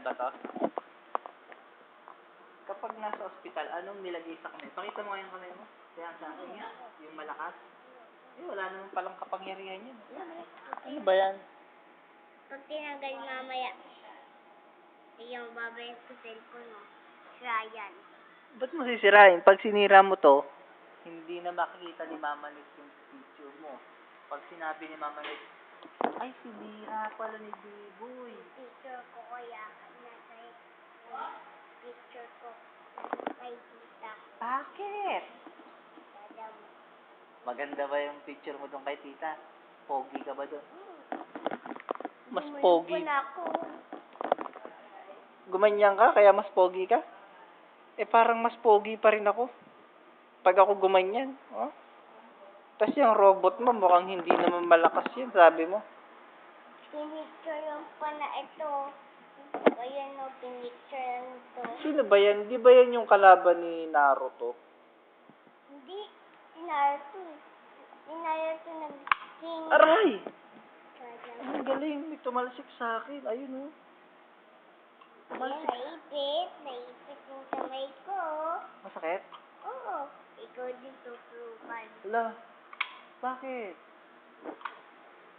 ba to? Kapag nasa ospital, anong nilagay sa kamay? Pakita mo nga yung kamay mo. Kaya sa akin nga, yung malakas. Eh, wala naman palang kapangyarihan yun. Ano ba yan? Pag tinanggal mamaya, yung babay sa cellphone mo, Ryan. Ba't mo sisirain? Pag sinira mo to, hindi na makikita ni Mama Nit yung picture mo. Pag sinabi ni Mama Nit, ay, sinira pala ni Biboy. Picture ko kaya, nasa yung picture ko kay tita. Bakit? Maganda ba yung picture mo doon kay tita? Pogi ka ba doon? Mas pogi. ako. Gumanyan ka, kaya mas pogi ka? Eh, parang mas pogi pa rin ako. Pag ako gumanyan, oh. Tapos yung robot mo, mukhang hindi naman malakas yun, sabi mo. Pinicture yung pa na o, pinicture lang ito. Sino ba yan? Di ba yan yung kalaban ni Naruto? Hindi, si Naruto. Si Naruto nag-king. Aray! Ang galing, may tumalsik sa akin. Ayun, oh. Ayan, Tumalsik. naipit. Naipit yung kamay ko. Masakit? Oo. Ikaw din tutukan. Wala. Bakit?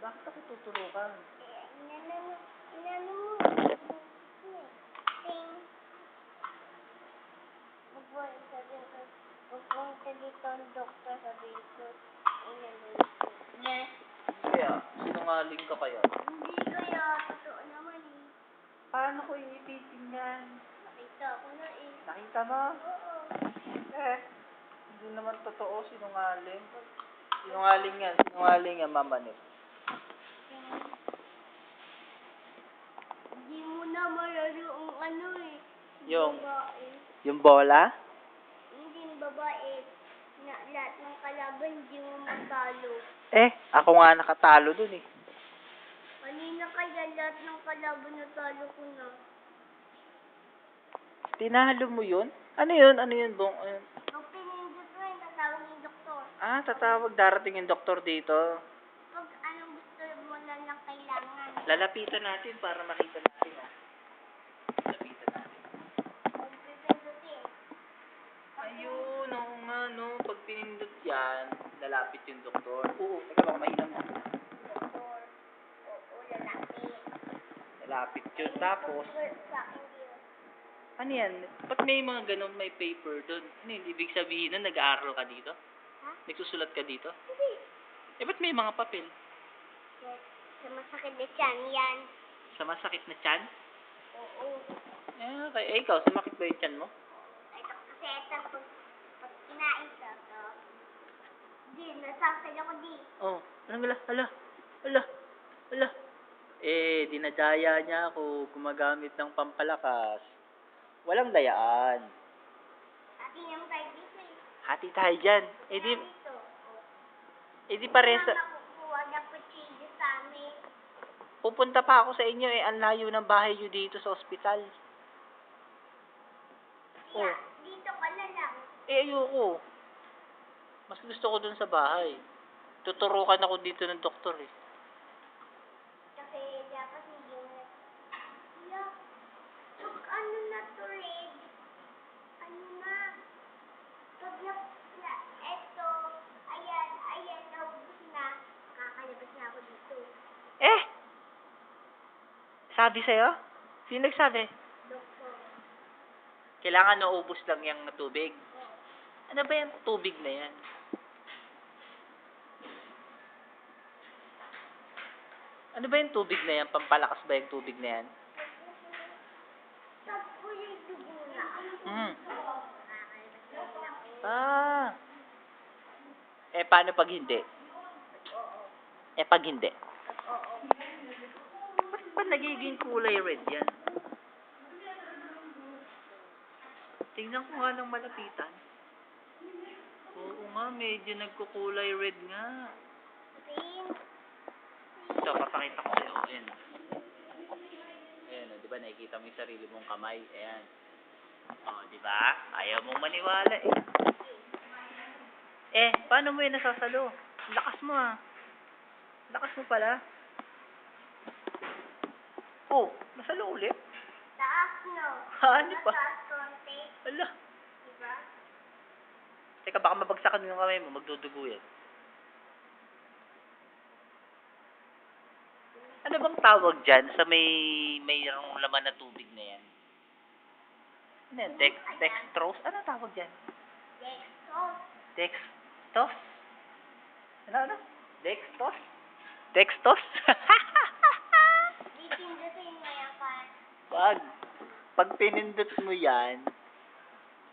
Bakit ako tutulukan? Eh, inano, inano mo. Ting. Magpupunta sabi ko, pupunta dito ang doktor, sabi ko, inano ito. Yes. Kaya, sinungaling ka kaya? Hindi kaya, totoo naman eh. Paano ko inipitin yan? Nakita ko na eh. Nakita mo? Oo. Eh, hindi naman totoo, sinungaling. Sinungaling yan, sinungaling yan, Mama Nit. Hindi mo na malaro ang ano eh. Yung- Babae. Yung bola? Hindi yung babae. Na lahat ng kalaban, hindi mo matalo. Eh, ako nga nakatalo dun eh. Kanina kaya lahat ng kalaban natalo ko na. Tinalo mo yun? Ano yun? Ano yun, Bong? Ano yun? Pag pinindot mo yun, tatawag yung doktor. Ah, tatawag darating yung doktor dito. Pag anong gusto mo na lang kailangan. Lalapitan natin para makita natin, ah. Lalapitan natin. Pag pipindutin. Ayun, oo nga, no. Pag pinindot yan, lalapit yung doktor. Oo, teka baka mainam na. Doktor. Oo, lalaki. Lalapit yun. Tapos, Sa akin yun. ano yan? Ba't may mga ganun, may paper doon? Ano yun? Ibig sabihin na nag-aaral ka dito? Ha? Nagsusulat ka dito? Hindi. Eh, ba't may mga papel? Yes. Sa masakit na tiyan, yan. Sa masakit na tiyan? Oo. Eh, okay. Eh, ikaw, sumakit ba yung tiyan mo? Ito kasi ito, pag, pag kinain ka, to, di, nasasal ako di. Oh, anong gala? Hala, hala, hala. Eh, dinadaya niya ako gumagamit ng pampalakas. Walang dayaan. Ati yung tayo dito eh. Hati tayo dyan. Eh di, Dito. eh di pare sa... Nakukuha na kutsilyo sa amin. Pupunta pa ako sa inyo eh. Ang layo ng bahay nyo dito sa ospital. Kaya, Oh. dito ka na lang. Eh, ayoko. Mas gusto ko dun sa bahay. Tuturukan ako dito ng doktor eh. Kasi dapat hindi na... Kaya, pag ano na to red, ano na, pag na, na, eto, ayan, ayan, naubos na, kakalabas na ako dito. Eh! Sabi sa'yo? Sino nagsabi? Doktor. Kailangan naubos lang yung tubig. Ano ba yung tubig na yan? Ano ba yung tubig na yan? Pampalakas ba yung tubig na yan? Mm. Ah. Eh, paano pag hindi? Eh, pag hindi? Ba't ba nagiging kulay red yan? Tingnan ko nga ng malapitan. Oo nga, medyo nagkukulay red nga. Ito, papakita ko sa'yo. Ayan. Ayan, o, di ba nakikita mo yung sarili mong kamay? Ayan. O, di ba? Ayaw mong maniwala eh. Eh, paano mo yun nasasalo? Lakas mo ah. Lakas mo pala. Oh, nasalo ulit. Saan? no? Ano pa? Mataas konti, Ala. diba? Teka, baka mabagsakan mo yung kamay mo, magdudugo yan. Ano bang tawag dyan sa may mayroong laman na tubig na yan? Ano yan? Dex, dextrose? Ano tawag dyan? Dextrose. Dextos? Ano, ano? Dextos? Dextos? Dipindutin mo yan pa. Wag. Pag pinindot mo yan,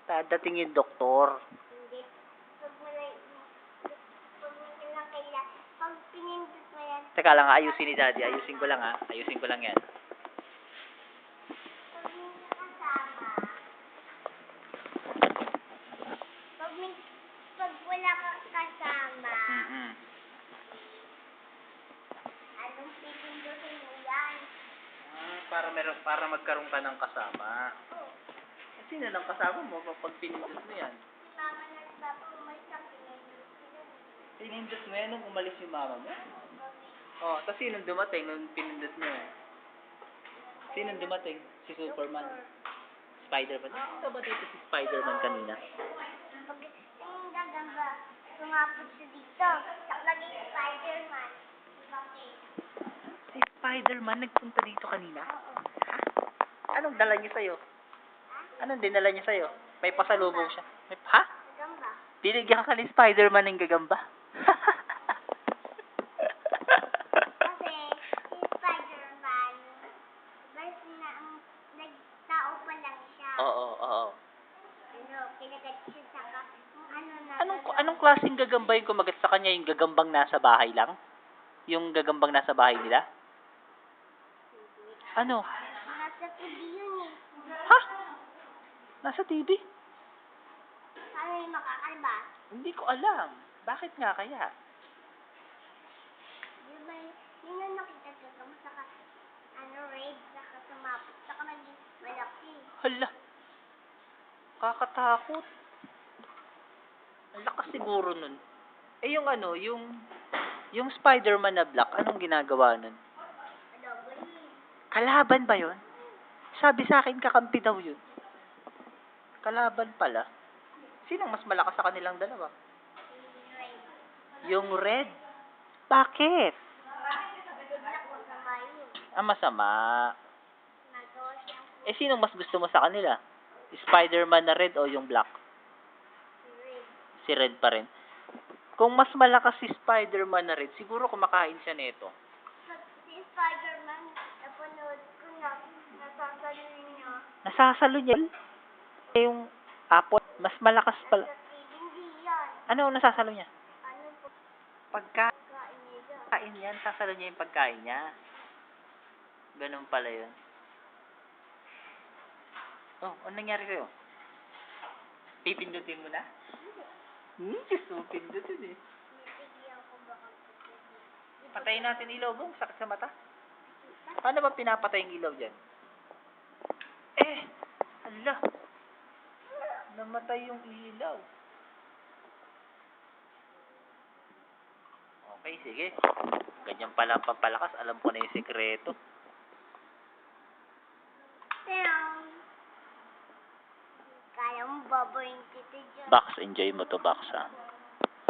dadating yung doktor. Hindi. Pag mo na, pag mo na kaila, pag pinindot mo yan, Teka lang, ayusin ni daddy. Ayusin ko lang ha. Ayusin ko lang yan. pag may kasama, pag may, wala kang kasama, Mm-mm. anong pipindutin mo yan? Ah, para meron para magkaroon ka ng kasama. Oh, Sino ng kasama mo pag pinindot mo yan? mama na papa umalis ang pinindot ko yan. Pinindot mo yan nung umalis yung mama mo? Oh, tapos sinong dumating nung pinindot mo? Sinong dumating? Si Superman? Spider-Man? Ano ba dito si Spider-Man kanina? Pag yung gagamba, sumapot siya dito. Naglagay yung Spider-Man. Si Spider-Man nagpunta dito kanina? Ha? Anong dala niya sa'yo? Anong dinala niya sa'yo? May pasalubong siya. May, ha? Gagamba. Binigyan ka ni Spider-Man ng gagamba? Kasi, si Spider-Man, bas na ang nagtao pa lang siya. oo, oo. Ano, kinagat siya sa ka, kung ano na. Anong anong klaseng gagamba yung kumagat sa kanya? Yung gagambang nasa bahay lang? Yung gagambang nasa bahay nila? Ano? Nasa TV yun eh. Ha? Nasa TV? Paano yung makakalba? Hindi ko alam. Bakit nga kaya? Di ba, yun ang nakita ko kung saka, ano, red, saka sumapot, saka naging malaki. Hala. Kakatakot. Lakas siguro nun. Eh yung ano, yung yung Spider-Man na black, anong ginagawa nun? Kalaban ba yon? Sabi sa akin, kakampi daw yun. Kalaban pala. Sinong mas malakas sa kanilang dalawa? Yung red. Bakit? Ah, masama. Eh, sinong mas gusto mo sa kanila? Spider-Man na red o yung black? Si red. Pa rin. Kung mas malakas si Spider-Man na red, siguro kumakain siya nito. Si Spider-Man, napanood ko na, nasasalo niya. Nasasalo niya. Eh, yung apple, mas malakas pala. Hindi yan. Ano nasasalo niya? Ano po Pagkain kain niya? yan, sasalo niya yung pagkain niya. Ganun pala yun. Oh, ano nangyari sa'yo? Pipindutin mo na? Hmm, mo eh. Bibigyan ko baka pipigil. Patayin natin ilaw, bong. Sakit sa mata. Paano ba pinapatay yung ilaw dyan? Eh, hala. Namatay yung ilaw. Okay, sige. Ganyan pala ang pampalakas. Alam ko na yung sekreto. Box, enjoy mo to, Box, ha?